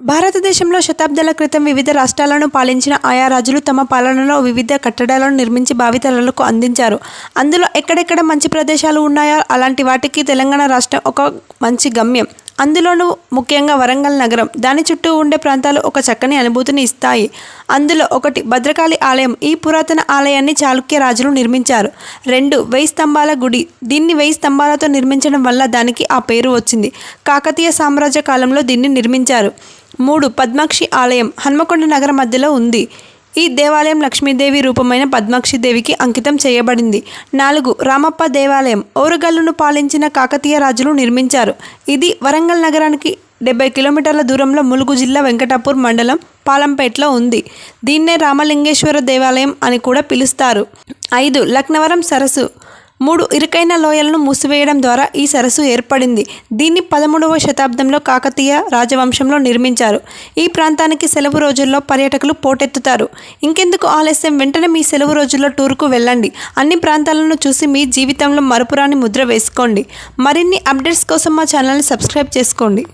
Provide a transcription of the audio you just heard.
భారతదేశంలో శతాబ్దాల క్రితం వివిధ రాష్ట్రాలను పాలించిన ఆయా రాజులు తమ పాలనలో వివిధ కట్టడాలను నిర్మించి భావితరాలకు అందించారు. అందులో ఎక్కడెక్కడ మంచి ప్రదేశాలు ఉన్నాయో అలాంటి వాటికి తెలంగాణ రాష్ట్రం ఒక మంచి గమ్యం. అందులోనూ ముఖ్యంగా వరంగల్ నగరం. దాని చుట్టూ ఉండే ప్రాంతాలు ఒక చక్కని అనుభూతిని ఇస్తాయి. అందులో ఒకటి భద్రకాళి ఆలయం. ఈ పురాతన ఆలయాన్ని చాళుక్య రాజులు నిర్మించారు. రెండు వెయ్యి స్తంభాల గుడి. దీన్ని వెయ్యి స్తంభాలతో నిర్మించడం వల్ల దానికి ఆ పేరు వచ్చింది. కాకతీయ సామ్రాజ్య కాలంలో దీన్ని నిర్మించారు. మూడు పద్మాక్షి ఆలయం హన్మకొండ నగర మధ్యలో ఉంది. ఈ దేవాలయం లక్ష్మీదేవి రూపమైన పద్మాక్షి దేవికి అంకితం చేయబడింది. నాలుగు రామప్ప దేవాలయం ఓరుగల్లును పాలించిన కాకతీయ రాజులు నిర్మించారు. ఇది వరంగల్ నగరానికి డెబ్బై కిలోమీటర్ల దూరంలో ములుగు జిల్లా వెంకటాపూర్ మండలం పాలంపేటలో ఉంది. దీన్నే రామలింగేశ్వర దేవాలయం అని కూడా పిలుస్తారు. ఐదు లక్నవరం సరస్సు మూడు ఇరుకైన లోయలను మూసివేయడం ద్వారా ఈ సరస్సు ఏర్పడింది. దీన్ని పదమూడవ శతాబ్దంలో కాకతీయ రాజవంశంలో నిర్మించారు. ఈ ప్రాంతానికి సెలవు రోజుల్లో పర్యాటకులు పోటెత్తుతారు. ఇంకెందుకు ఆలస్యం? వెంటనే మీ సెలవు రోజుల్లో టూర్కు వెళ్ళండి. అన్ని ప్రాంతాలను చూసి మీ జీవితంలో మరపురాని ముద్ర వేసుకోండి. మరిన్ని అప్డేట్స్ కోసం మా ఛానల్ని సబ్స్క్రైబ్ చేసుకోండి.